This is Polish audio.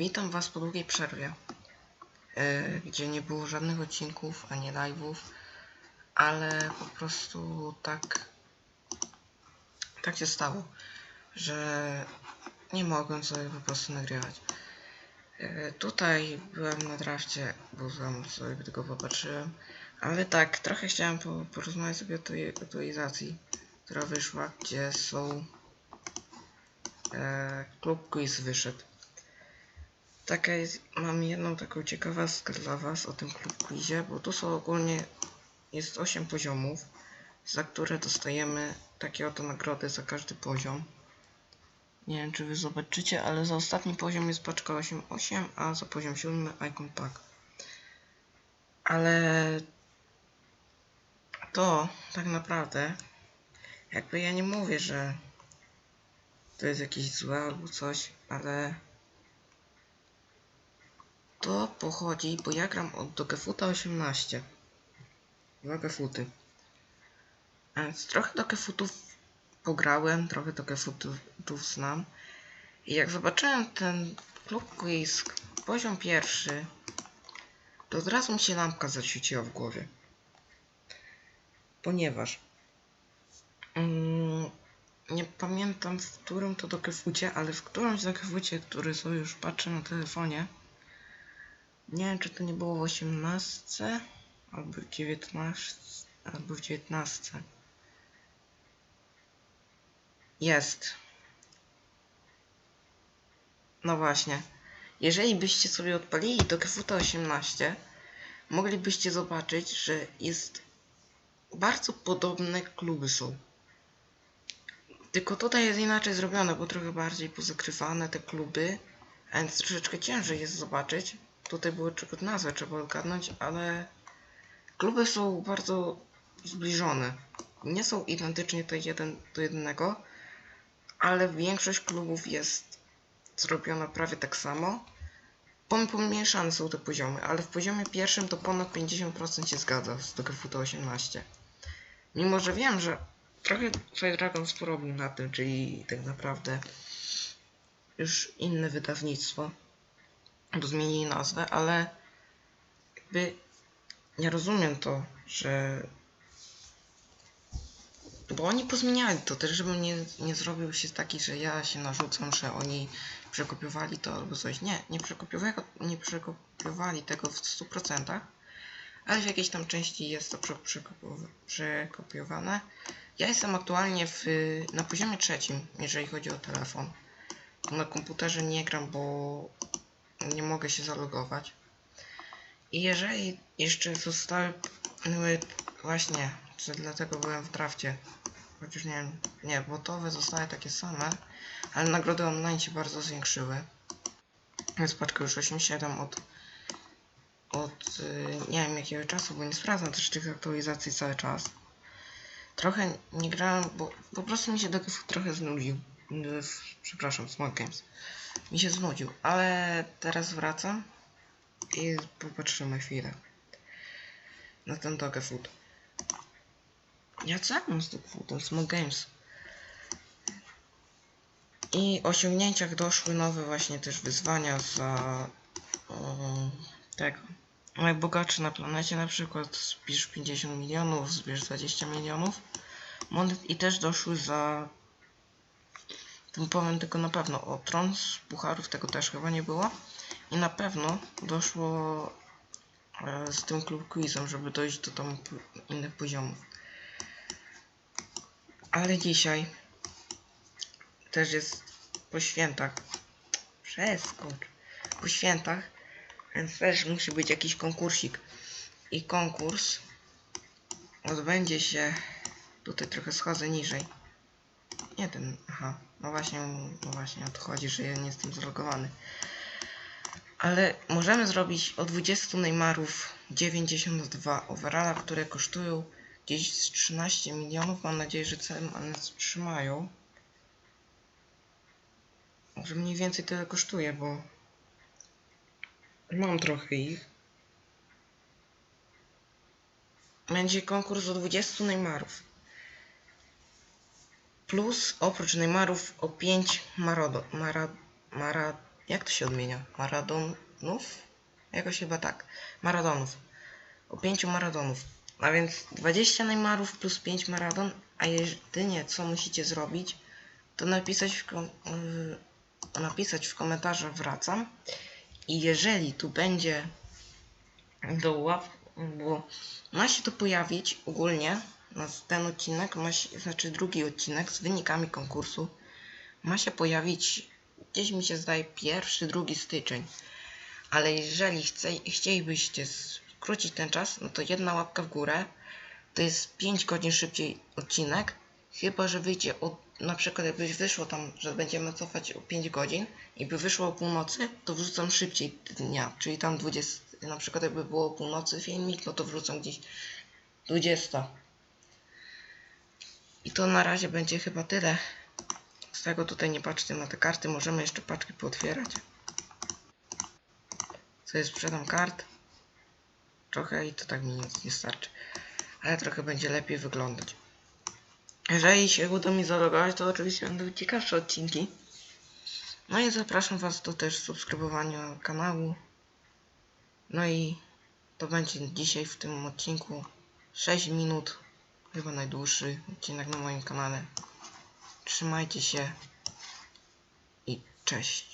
Witam Was po długiej przerwie, e, gdzie nie było żadnych odcinków ani live'ów, ale po prostu tak, tak się stało, że nie mogłem sobie po prostu nagrywać. E, tutaj byłem na drafcie, bo sam sobie tylko popatrzyłem, ale tak, trochę chciałem po, porozmawiać sobie o tej aktualizacji, która wyszła, gdzie są e, klub quiz wyszedł. Taka jest, mam jedną taką ciekawostkę dla Was o tym klub quizie, bo tu są ogólnie, jest 8 poziomów, za które dostajemy takie oto nagrody za każdy poziom. Nie wiem czy Wy zobaczycie, ale za ostatni poziom jest paczka 8.8, a za poziom 7 Icon Pack. Ale to tak naprawdę, jakby ja nie mówię, że to jest jakieś złe albo coś, ale to pochodzi, bo ja gram od Dogefuta 18. Dwa Gefuty. A Więc trochę Dogefutów pograłem, trochę Dogefutów znam. I jak zobaczyłem ten klub quiz, poziom pierwszy, to od razu mi się lampka zaświeciła w głowie. Ponieważ mm, nie pamiętam w którym to Dogefucie, ale w którymś Dogefucie, który sobie już patrzę na telefonie, nie wiem, czy to nie było w 18 albo w 19, albo w 19. Jest. No właśnie. Jeżeli byście sobie odpalili do Kefuta 18, moglibyście zobaczyć, że jest bardzo podobne kluby są. Tylko tutaj jest inaczej zrobione, bo trochę bardziej pozakrywane te kluby, więc troszeczkę ciężej jest zobaczyć. Tutaj było tylko nazwę trzeba odgadnąć, ale kluby są bardzo zbliżone. Nie są identycznie to jeden do jednego, ale większość klubów jest zrobiona prawie tak samo. Pom- Pomieszane są te poziomy, ale w poziomie pierwszym to ponad 50% się zgadza z Dogefuta 18. Mimo, że wiem, że trochę Fire Dragons porobił na tym, czyli tak naprawdę już inne wydawnictwo bo zmienili nazwę, ale jakby nie rozumiem to, że bo oni pozmieniali to też, żebym nie, nie zrobił się taki, że ja się narzucam, że oni przekopiowali to albo coś. Nie, nie przekopiowali, nie przekopiowali tego w 100%, ale w jakiejś tam części jest to przekopiowane. Ja jestem aktualnie w, na poziomie trzecim, jeżeli chodzi o telefon. Na komputerze nie gram, bo nie mogę się zalogować. I jeżeli jeszcze zostały były właśnie, że dlatego byłem w drafcie, chociaż nie wiem, nie, botowe zostały takie same, ale nagrody online się bardzo zwiększyły. Paczka już 8.7 od, od nie wiem jakiego czasu, bo nie sprawdzam też tych aktualizacji cały czas. Trochę nie grałem, bo po prostu mi się Dogfu trochę znudził. Przepraszam, Small Games mi się znudził, ale teraz wracam i popatrzymy chwilę na ten Doge Food. Ja co mam z Doge Foodem? Small Games. I osiągnięciach doszły nowe właśnie też wyzwania za um, tego. Najbogatszy na planecie na przykład zbierz 50 milionów, zbierz 20 milionów monet i też doszły za powiem tylko na pewno o tron z pucharów, tego też chyba nie było. I na pewno doszło e, z tym klub quizem, żeby dojść do tam innych poziomów. Ale dzisiaj też jest po świętach. Przeskocz. Po świętach, więc też musi być jakiś konkursik. I konkurs odbędzie się. Tutaj trochę schodzę niżej. Nie ten, aha, no właśnie, no właśnie o to chodzi, że ja nie jestem zlogowany. Ale możemy zrobić o 20 Neymarów 92 overalla, które kosztują gdzieś z 13 milionów. Mam nadzieję, że ceny one trzymają. Może mniej więcej tyle kosztuje, bo mam trochę ich. Będzie konkurs o 20 Neymarów. Plus oprócz Neymarów o 5 Marodo, Mara, Mara, Jak to się odmienia? Maradonów? Jakoś chyba tak. Maradonów. O 5 maradonów. A więc 20 Neymarów plus 5 maradon, a jedynie co musicie zrobić, to napisać w, kom- yy, napisać w komentarzach wracam. I jeżeli tu będzie do ław, bo ma się to pojawić ogólnie, ten odcinek, ma się, znaczy drugi odcinek z wynikami konkursu, ma się pojawić gdzieś mi się zdaje pierwszy, drugi styczeń. Ale jeżeli chce, chcielibyście skrócić ten czas, no to jedna łapka w górę to jest 5 godzin szybciej odcinek. Chyba, że wyjdzie o, na przykład jakby wyszło tam, że będziemy cofać o 5 godzin i by wyszło o północy, to wrzucam szybciej dnia, czyli tam 20, na przykład jakby było o północy filmik, no to wrzucam gdzieś 20. I to na razie będzie chyba tyle. Z tego tutaj nie patrzcie na te karty, możemy jeszcze paczki pootwierać. Co jest, sprzedam kart. Trochę i to tak mi nic nie starczy. Ale trochę będzie lepiej wyglądać. Jeżeli się uda mi zalogować, to oczywiście będą ciekawsze odcinki. No i zapraszam Was do też subskrybowania kanału. No i to będzie dzisiaj w tym odcinku 6 minut. Chyba najdłuższy odcinek na moim kanale. Trzymajcie się i cześć.